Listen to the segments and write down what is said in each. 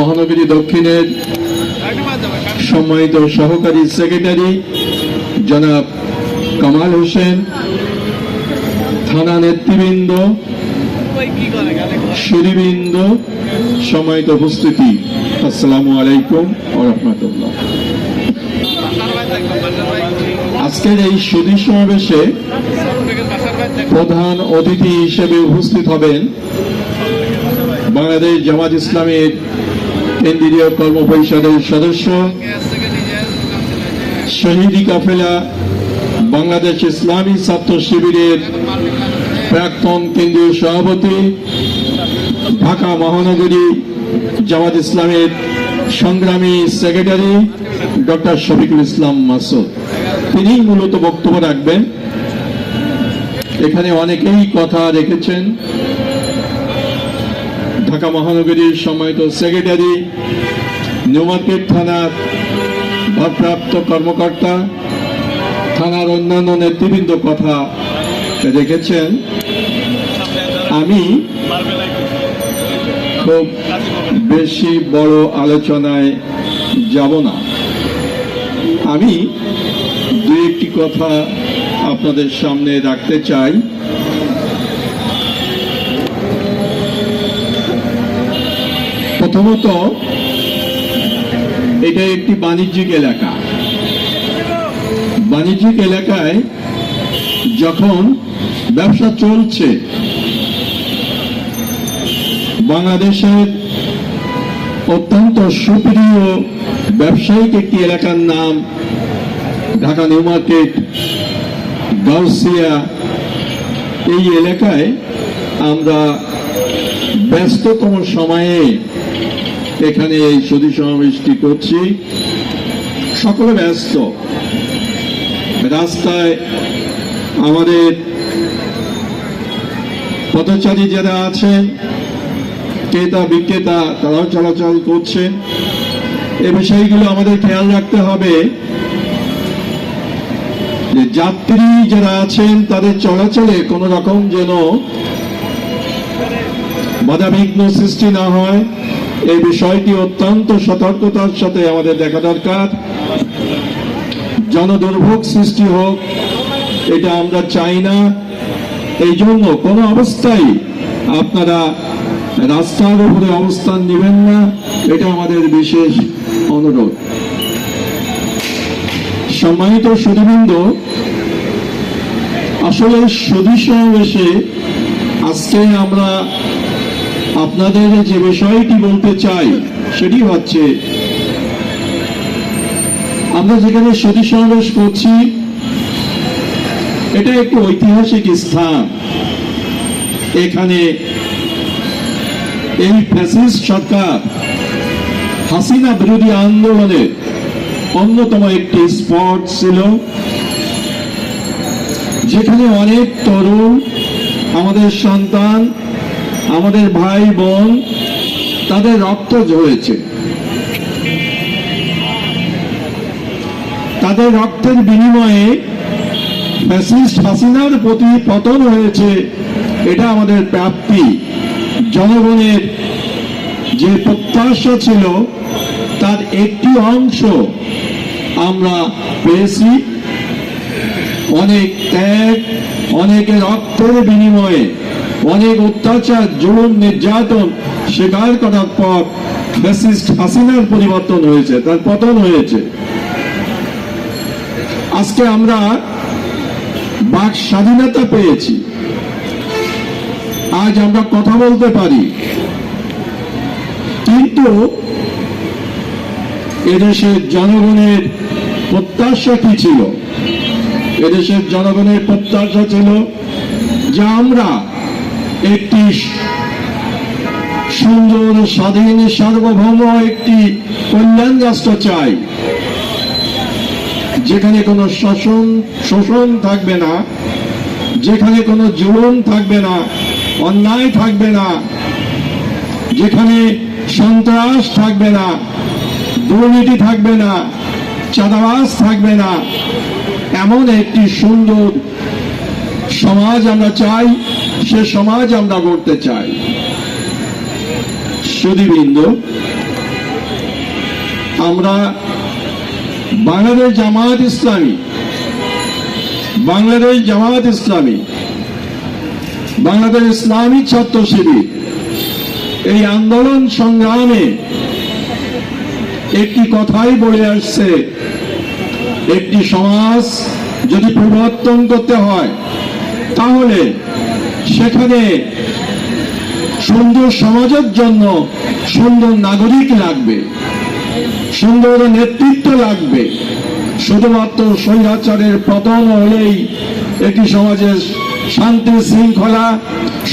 মহানগরী দক্ষিণের সম্মানিত সহকারী সেক্রেটারি জনাব কামাল হোসেন, থানা নেতৃবৃন্দ সুদীবৃন্দ সম্মানিত উপস্থিতি। আসসালামু আলাইকুম রহমতুল্লাহ। আজকের এই সুদী সমাবেশে প্রধান অতিথি হিসেবে উপস্থিত হবেন বাংলাদেশ জামাত ইসলামের কেন্দ্রীয় কর্ম পরিষদের সদস্য, শহীদি কাফেলা বাংলাদেশ ইসলামী ছাত্র শিবিরের প্রাক্তন কেন্দ্রীয় সভাপতি, ঢাকা মহানগরী জামাত ইসলামের সংগ্রামী সেক্রেটারি ডক্টর শফিকুল ইসলাম মাসুদ। তিনি মূলত বক্তব্য রাখবেন। এখানে অনেকেই কথা রেখেছেন। ঢাকা মহানগরীর সম্মানিত সেক্রেটারি নিউ মার্কেট থানার ভারপ্রাপ্ত কর্মকর্তা, থানার অন্যান্য নেতৃবৃন্দ কথা রেখেছেন। আমি খুব বেশি বড় আলোচনায় যাব না। আমি দু একটি কথা আপনাদের সামনে রাখতে চাই। প্রথমত, এটা একটি বাণিজ্যিক এলাকা। বাণিজ্যিক এলাকায় যখন ব্যবসা চলছে, বাংলাদেশের অত্যন্ত সুপ্রিয় ব্যবসায়িক একটি এলাকার নাম ঢাকা নিউ মার্কেট, গাউসিয়া। এই এলাকায় আমরা ব্যস্ততম সময়ে এখানে এই সুদী সমাবেশটি করছি। সকলে ব্যস্ত। রাস্তায় আমাদের পথচারী যারা আছেন, ক্রেতা, বিক্রেতা, তারাও চলাচল করছেন। এ বিষয়গুলো আমাদের খেয়াল রাখতে হবে যে যাত্রী যারা আছেন, তাদের চলাচলে কোন রকম যেন বাধাবিঘ্ন সৃষ্টি না হয়। এই বিষয়টি অত্যন্ত সতর্কতার সাথে আমাদের দেখা দরকার। জনদুর্ভোগ সৃষ্টি হোক, এটা আমরা চাই না। এই জন্য কোনো অবস্থায় আপনারা রাস্তার উপরে অবস্থান নেবেন না, এটা আমাদের বিশেষ অনুরোধ। সম্মানিত সুদীবৃন্দ আসলে সুদী সমাবেশে আজকে আমরা আপনাদের যে বিষয়টি বলতে চাই, সেটি হচ্ছে, আমরা যেখানে সুদী সমাবেশ করছি, এটা একটি ঐতিহাসিক স্থান। এখানে এই ফ্যাসিস্ট সরকার হাসিনা বিরোধী আন্দোলনের অন্যতম একটি স্পট ছিল, যেখানে অনেক তরুণ, আমাদের সন্তান আমাদের ভাই বোন তাদের রক্ত ঝরেছে। তাদের রক্তের বিনিময়ে ফ্যাসিস্ট হাসিনার প্রতি পতন হয়েছে, এটা আমাদের প্রাপ্তি জনগণের যে প্রত্যাশা ছিল, তার একটি অংশ আমরা পেয়েছি। অনেক ত্যাগ, অনেকের রক্তের বিনিময়ে অনেক অত্যাচার, জুলুম, নির্যাতন স্বীকার করার পর ফ্যাসিস্ট হাসিনার পরিবর্তন হয়েছে, তার পতন হয়েছে। আজকে আমরা বাক স্বাধীনতা পেয়েছি। আজ আমরা কথা বলতে পারি। কিন্তু এদেশের জনগণের প্রত্যাশা কি ছিল? এদেশের জনগণের প্রত্যাশা ছিল যে আমরা একটি সুন্দর, স্বাধীন, সার্বভৌম একটি কল্যাণ রাষ্ট্র চাই। যেখানে কোনো শোষণ শোষণ থাকবে না, যেখানে কোনো জুলুম থাকবে না, অন্যায় থাকবে না, যেখানে সন্ত্রাস থাকবে না, দুর্নীতি থাকবে না, চাঁদাবাজ থাকবে না, এমন একটি সুন্দর সমাজ আমরা চাই। সে সমাজ আমরা গড়তে চাই। সুদীবৃন্দ আমরা বাংলাদেশ জামায়াত ইসলামী, বাংলাদেশ জামায়াত ইসলামী, বাংলাদেশ ইসলামী ছাত্র শিবির এই আন্দোলন সংগ্রামে একটি কথাই বলে আসছে, একটি সমাজ যদি পরিবর্তন করতে হয়, তাহলে সেখানে সুন্দর সমাজের জন্য সুন্দর নাগরিক লাগবে, সুন্দর নেতৃত্ব লাগবে। শুধুমাত্র স্বৈরাচারের পতন হলেই একটি সমাজের শান্তি শৃঙ্খলা,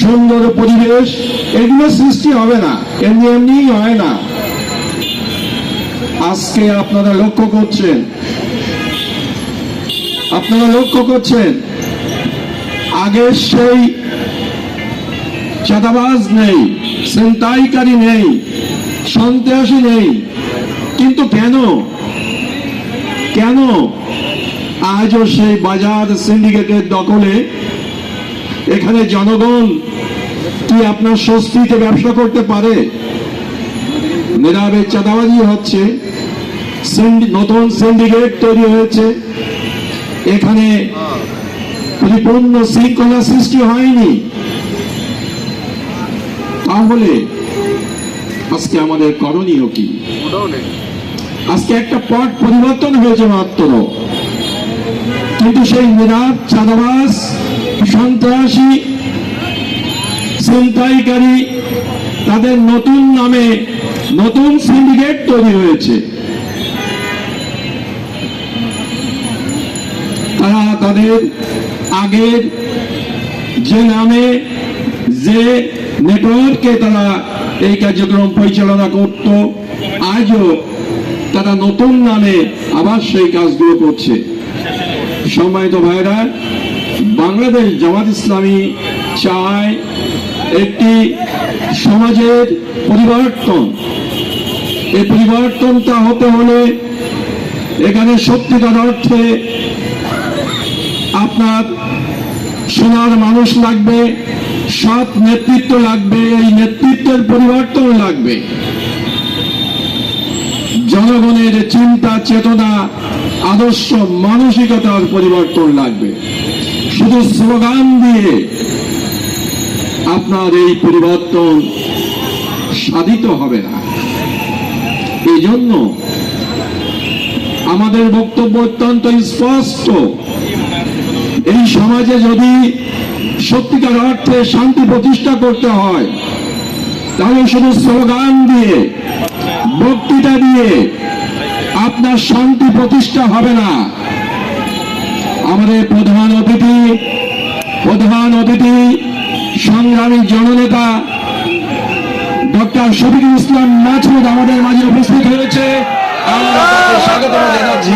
সুন্দর পরিবেশ, এগুলো সৃষ্টি হবে না, এমনি এমনি হয় না। আজকে আপনারা লক্ষ্য করছেন, আপনারা লক্ষ্য করছেন আগের সেই চাঁদাবাজ নেই, ছিনতাইকারী নেই, সন্ত্রাসী নেই। কিন্তু কেন? কেন? আজও সেই বাজার সিন্ডিকেটের দখলে এখানে জনগণ কি আপনার স্বস্তিতে ব্যবসা করতে পারে? নীরবে চাঁদাবাজি হচ্ছে নতুন সিন্ডিকেট তৈরি হয়েছে। এখানে পরিপূর্ণ শৃঙ্খলা সৃষ্টি হয়নি? তাহলে আজকে আমাদের করণীয় কি? আজকে একটা পট পরিবর্তন হয়েছে মাত্র। কিন্তু সেই নিরাপ চাঁদাবাস সন্ত্রাসী, ছিনতাইকারী, তাদের নতুন নামে নতুন সিন্ডিকেট তৈরি হয়েছে। তারা তাদের আগের যে নামে যে নেটওয়ার্কে তারা এই কার্যক্রম পরিচালনা করত, আজও তারা নতুন নামে আবার সেই কাজগুলো করছে। সম্মানিত ভাইরা বাংলাদেশ জামাত ইসলামী চায় একটি সমাজের পরিবর্তন। এই পরিবর্তনটা হতে হলে এখানে সত্যিকার অর্থে আপনার সোনার মানুষ লাগবে, সৎ নেতৃত্ব লাগবে, এই নেতৃত্বের পরিবর্তন লাগবে। জনগণের চিন্তা, চেতনা, আদর্শ, মানসিকতার পরিবর্তন লাগবে। শুধু স্লোগান দিয়ে আপনার এই পরিবর্তন সাধিত হবে না। এই জন্য আমাদের বক্তব্য অত্যন্ত স্পষ্ট। এই সমাজে যদি সত্যিকার অর্থে শান্তি প্রতিষ্ঠা করতে হয়, তাহলে শুধু স্লোগান দিয়ে, বক্তৃতা দিয়ে আপনার শান্তি প্রতিষ্ঠা হবে না। আমাদের প্রধান অতিথি প্রধান অতিথি, সংগ্রামী জননেতা, ডক্টর শফিকুল ইসলাম মাসুদ আমাদের মাঝে উপস্থিত হয়েছে। আমরা স্বাগত জানাচ্ছি।